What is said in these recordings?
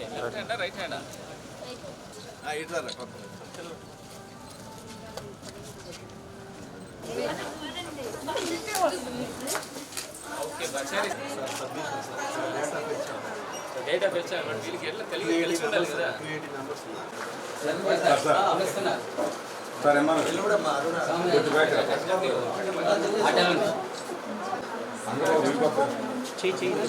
Okay left హ్యాండా right హ్యాండా okay బచారి. డేట్ ఆఫ్ వచ్చా బట్ వీళ్ళకి ఎట్లా తెలియదు తెలిసి ఉండాలి కదా. సరే మనం అందరూ వెళ్ళిపోతారు దీనిలో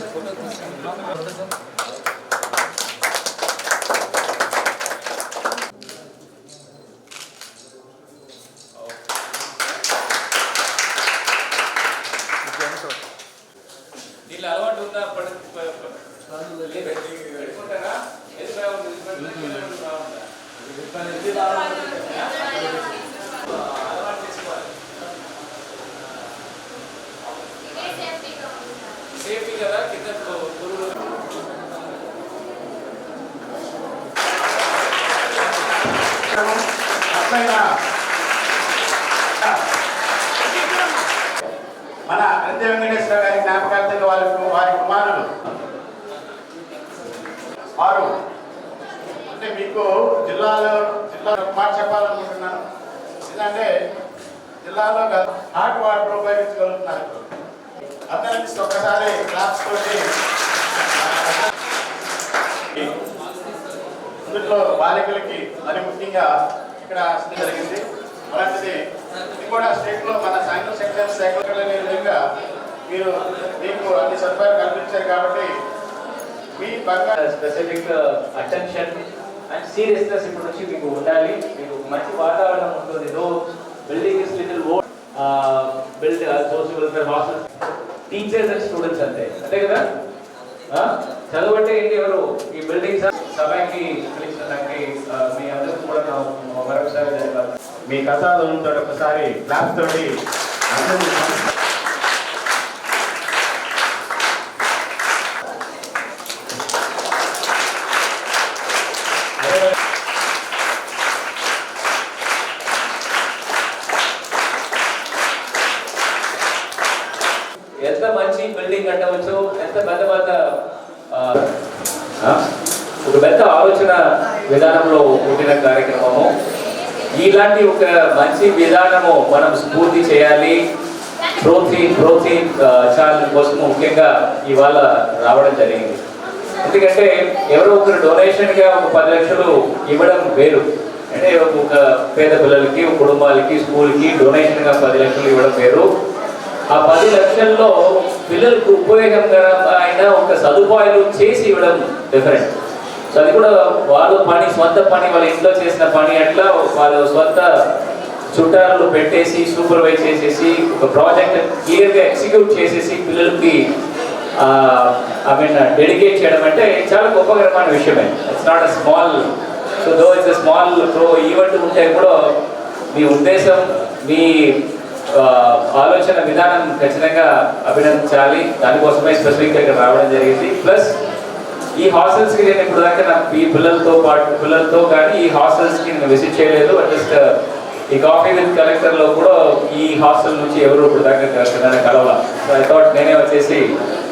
మన అంత్య వెంకటేశ్వర గారి జ్ఞాపకార్థంగా వారి వారి కుమారులు. వారు. అంటే మీకు జిల్లాలో జిల్లా ఒక మాట చెప్పాలనుకుంటున్నాను. ఎందుకంటే జిల్లాలో హాట్ వాటర్ ఉపయోగించగలుగుతున్నారు అందరికీ ఒక్కసారి క్లాస్ తోటి ఇందులో బాలికలకి మరి ముఖ్యంగా ఇక్కడ జరిగింది. అలాంటిది ఇది కూడా స్టేట్లో మన సాయంత్రం సెక్షన్ శాఖలు అనే విధంగా మీరు మీకు అన్ని సదుపాయాలు కల్పించారు కాబట్టి మీ బంగారు స్పెసిఫిక్ అటెన్షన్ అండ్ సీరియస్నెస్ ఇప్పుడు నుంచి మీకు ఉండాలి. మీకు మంచి వాతావరణం ఉంటుంది. ఏదో building is little oh build social welfare hostel teachers and students అంతే. అంతే కదా? చదువు అంటే ఏంటి ఎవరు? ఈ బిల్డింగ్స్ సభకి పిలిచిన మీ అందరికీ కూడా మరొకసారి ధన్యవాదాలు మీ కథాదంతో ఒకసారి క్లాస్ తోటి అందరినీ ఎంత మంచి బిల్డింగ్ కట్టవచ్చు ఎంత పెద్ద పెద్ద ఆ, ఆ, ఒక పెద్ద ఆలోచన విధానంలో పుట్టిన కార్యక్రమము. ఇలాంటి ఒక మంచి విధానము మనం స్ఫూర్తి చేయాలి. ప్రోటీన్ ప్రోటీన్ ఛానల్ కోసం ముఖ్యంగా ఇవాళ రావడం జరిగింది. ఎందుకంటే ఎవరో ఒకరు డొనేషన్గా ఒక పది లక్షలు ఇవ్వడం వేరు. అంటే ఒక పేద పిల్లలకి కుటుంబాలకి స్కూల్కి డొనేషన్గా పది లక్షలు ఇవ్వడం వేరు. ఆ పది లక్షల్లో పిల్లలకు ఉపయోగకరమైన ఒక సదుపాయాలు చేసి ఇవ్వడం డిఫరెంట్ సో అది కూడా వాళ్ళు పని స్వంత పని వాళ్ళ ఇంట్లో చేసిన పని అట్లా వాళ్ళ స్వంత చుట్టాలను పెట్టేసి సూపర్వైజ్ చేసేసి ఒక ప్రాజెక్ట్ క్లియర్గా ఎగ్జిక్యూట్ చేసేసి పిల్లలకి ఐ మీన్ డెడికేట్ చేయడం అంటే చాలా గొప్పకరమైన విషయమే. It's not a small so though it's small pro event ఉంటే కూడా మీ ఉద్దేశం మీ ఆలోచన విధానం ఖచ్చితంగా అభినందించాలి. దానికోసమే స్పెసిఫిక్గా ఇక్కడ రావడం జరిగింది. ప్లస్ ఈ హాస్టల్స్కి నేను ఇప్పుడు దాకా నా ఈ పిల్లలతో పాటు పిల్లలతో కానీ ఈ హాస్టల్స్కి నేను విజిట్ చేయలేదు. జస్ట్ uh, ఈ కాఫీ విత్ కలెక్టర్లో కూడా ఈ హాస్టల్ నుంచి ఎవరు ఇప్పుడు దాకా నన్ను కలవాల. సో ఐ థాట్ నేనే వచ్చేసి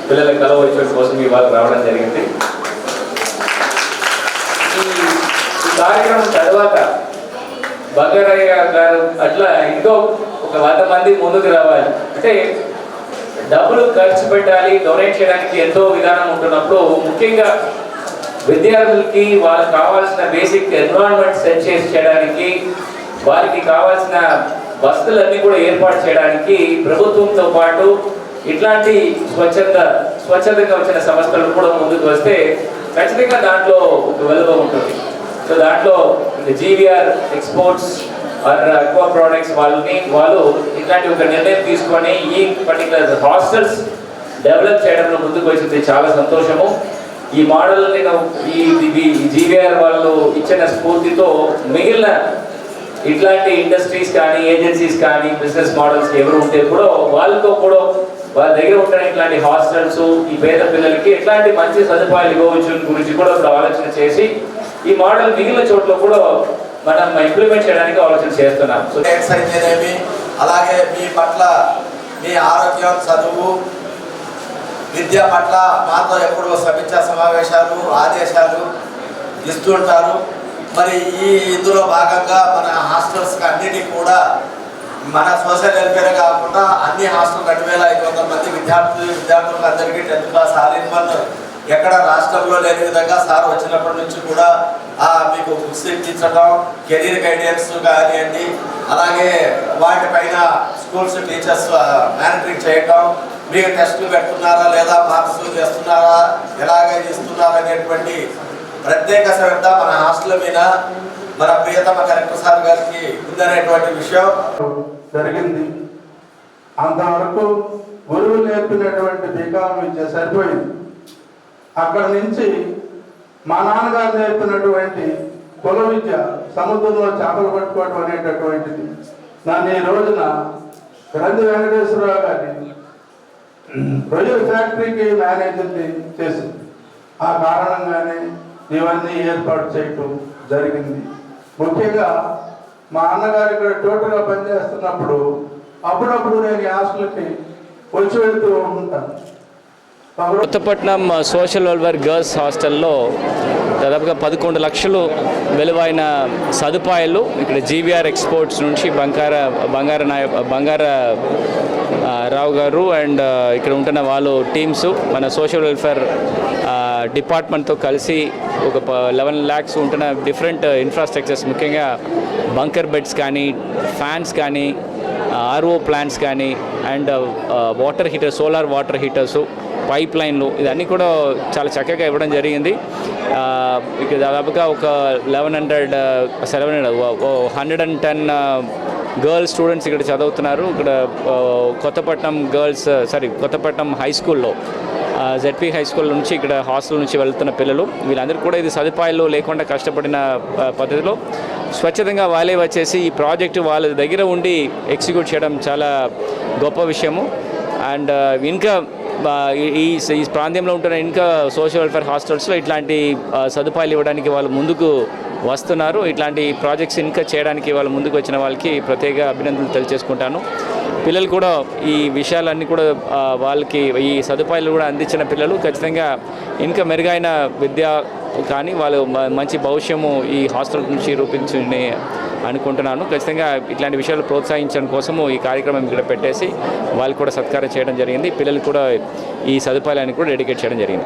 పిల్లలకు కలవచ్చు కోసం ఇవాళ రావడం జరిగింది. ఈ కార్యక్రమం తర్వాత బంగారయ్య గారు అట్లా ఇంకో ఒక వంద మంది ముందుకు రావాలి. అంటే డబ్బులు ఖర్చు పెట్టాలి డొనేట్ చేయడానికి ఎంతో విధానం ఉంటున్నప్పుడు ముఖ్యంగా విద్యార్థులకి వాళ్ళకి కావాల్సిన బేసిక్ ఎన్విరాన్మెంట్ సెట్ చేసి చేయడానికి వారికి కావాల్సిన వసతులన్నీ కూడా ఏర్పాటు చేయడానికి ప్రభుత్వంతో పాటు ఇట్లాంటి స్వచ్ఛంద స్వచ్ఛందంగా వచ్చిన సంస్థలు కూడా ముందుకు వస్తే ఖచ్చితంగా దాంట్లో ఒక వెలువ ఉంటుంది. సో దాంట్లో GVR exports are aqua products వాళ్ళని వాళ్ళు ఇట్లాంటి ఒక నిర్ణయం తీసుకొని ఈ పర్టికులర్ హాస్టల్స్ డెవలప్ చేయడంలో ముందుకు వచ్చింది చాలా సంతోషము. ఈ మోడల్ నేను ఈ జీవీఆర్ వాళ్ళు ఇచ్చిన స్ఫూర్తితో మిగిలిన ఇట్లాంటి ఇండస్ట్రీస్ కానీ ఏజెన్సీస్ కానీ బిజినెస్ మోడల్స్ ఎవరు ఉంటే కూడా వాళ్ళతో కూడా వాళ్ళ దగ్గర ఉంటున్న ఇట్లాంటి హాస్టల్స్ ఈ పేద పిల్లలకి ఎట్లాంటి మంచి సదుపాయాలు ఇవ్వవచ్చు గురించి కూడా ఇప్పుడు ఆలోచన చేసి ఈ మోడల్ మిగిలిన చోట్ల కూడా మనం ఇంప్లిమెంట్ చేయడానికి ఆలోచన చేస్తున్నాం. సో స్టేట్స్ అలాగే మీ పట్ల మీ ఆరోగ్యం చదువు విద్య పట్ల మాతో ఎప్పుడూ సమీక్ష సమావేశాలు ఆదేశాలు ఇస్తుంటారు మరి ఈ ఇందులో భాగంగా మన హాస్టల్స్కి అన్నిటికీ కూడా మన సోషల్ వెల్ఫేర్ కాకుండా అన్ని హాస్టల్ రెండు వేల ఐదు వందల మంది విద్యార్థులు విద్యార్థులకు అందరికీ tenth class all in one ఎక్కడ రాష్ట్రంలో లేని విధంగా సార్ వచ్చినప్పటి నుంచి కూడా ఆ, మీకు బుక్స్ ఇప్పించడం కెరీర్ గైడెన్స్ కానివ్వండి అలాగే వాటిపైన స్కూల్స్ టీచర్స్ మానిటరింగ్ చేయటం మీరు టెస్టులు పెడుతున్నారా లేదా మార్క్స్ చేస్తున్నారా ఎలాగ చేస్తున్నారా అనేటువంటి ప్రత్యేక శ్రద్ధ మన హాస్టల్ మీద మన ప్రియతమ కలెక్టర్ సార్ గారికి ఉందనేటువంటి విషయం. జరిగింది. అంతవరకు గురువు నేర్పినటువంటి బీకాం విద్య సరిపోయింది. అక్కడ నుంచి మా నాన్నగారు నేర్పినటువంటి కుల విద్య సముద్రంలో చేపలు పట్టుకోవడం అనేటటువంటిది. నన్ను ఈ రోజున గ్రంథి వెంకటేశ్వరరావు గారి రొయ్యల ఫ్యాక్టరీకి మేనేజర్ని చేసింది. ఆ కారణంగానే ఇవన్నీ ఏర్పాటు చేయటం జరిగింది. ముఖ్యంగా మా అన్నగారు ఇక్కడ టోటల్గా పనిచేస్తున్నప్పుడు అప్పుడప్పుడు నేను ఈ హాస్టల్కి వచ్చి వెళ్తూ ఉంటాను. కొత్తపట్నం సోషల్ వెల్ఫేర్ గర్ల్స్ హాస్టల్లో దాదాపుగా పదకొండు లక్షలు విలువైన సదుపాయాలు ఇక్కడ జీవీఆర్ ఎక్స్పోర్ట్స్ నుంచి బంగార బంగార నాయ బంగార రావు గారు అండ్ ఇక్కడ ఉంటున్న వాళ్ళు టీమ్స్ మన సోషల్ వెల్ఫేర్ డిపార్ట్మెంట్తో కలిసి ఒక లెవెన్ ల్యాక్స్ ఉంటున్న డిఫరెంట్ ఇన్ఫ్రాస్ట్రక్చర్స్ ముఖ్యంగా బంకర్ బెడ్స్ కానీ ఫ్యాన్స్ కానీ ఆర్ఓ ప్లాంట్స్ కానీ and water heater solar water heaters pipe లైన్లు ఇదన్నీ కూడా చాలా చక్కగా ఇవ్వడం జరిగింది. ఇక దాదాపుగా ఒక eleven hundred seven hundred hundred and ten girls students ఇక్కడ చదువుతున్నారు. ఇక్కడ Kothapatnam girls sorry Kothapatnam high స్కూల్లో జెడ్పీ హై స్కూల్ నుంచి ఇక్కడ హాస్టల్ నుంచి వెళ్తున్న పిల్లలు. వీళ్ళందరూ కూడా ఇది సదుపాయాలు లేకుండా కష్టపడిన పద్ధతిలో స్వచ్ఛతంగా వాళ్ళే వచ్చేసి ఈ ప్రాజెక్టు వాళ్ళ దగ్గర ఉండి ఎగ్జిక్యూట్ చేయడం చాలా గొప్ప విషయము. అండ్ ఇంకా ఈ- ఈ ప్రాంతంలో ఉంటున్న ఇంకా సోషల్ వెల్ఫేర్ హాస్టల్స్లో ఇట్లాంటి సదుపాయాలు ఇవ్వడానికి వాళ్ళు ముందుకు వస్తున్నారు. ఇట్లాంటి ప్రాజెక్ట్స్ ఇంకా చేయడానికి వాళ్ళు ముందుకు వచ్చిన వాళ్ళకి ప్రత్యేక అభినందనలు తెలియజేసుకుంటాను. పిల్లలు కూడా ఈ విషయాలన్నీ కూడా వాళ్ళకి ఈ సదుపాయాలు కూడా అందించిన పిల్లలు ఖచ్చితంగా ఇంకా మెరుగైన విద్య కానీ వాళ్ళు మంచి భవిష్యము ఈ హాస్టల్ నుంచి రూపించుకునే అనుకుంటున్నాను. ఖచ్చితంగా ఇట్లాంటి విషయాలు ప్రోత్సహించడం కోసము ఈ కార్యక్రమం ఇక్కడ పెట్టేసి వాళ్ళు కూడా సత్కారం చేయడం జరిగింది. పిల్లలు కూడా ఈ సదుపాయాలను కూడా డెడికేట్ చేయడం జరిగింది.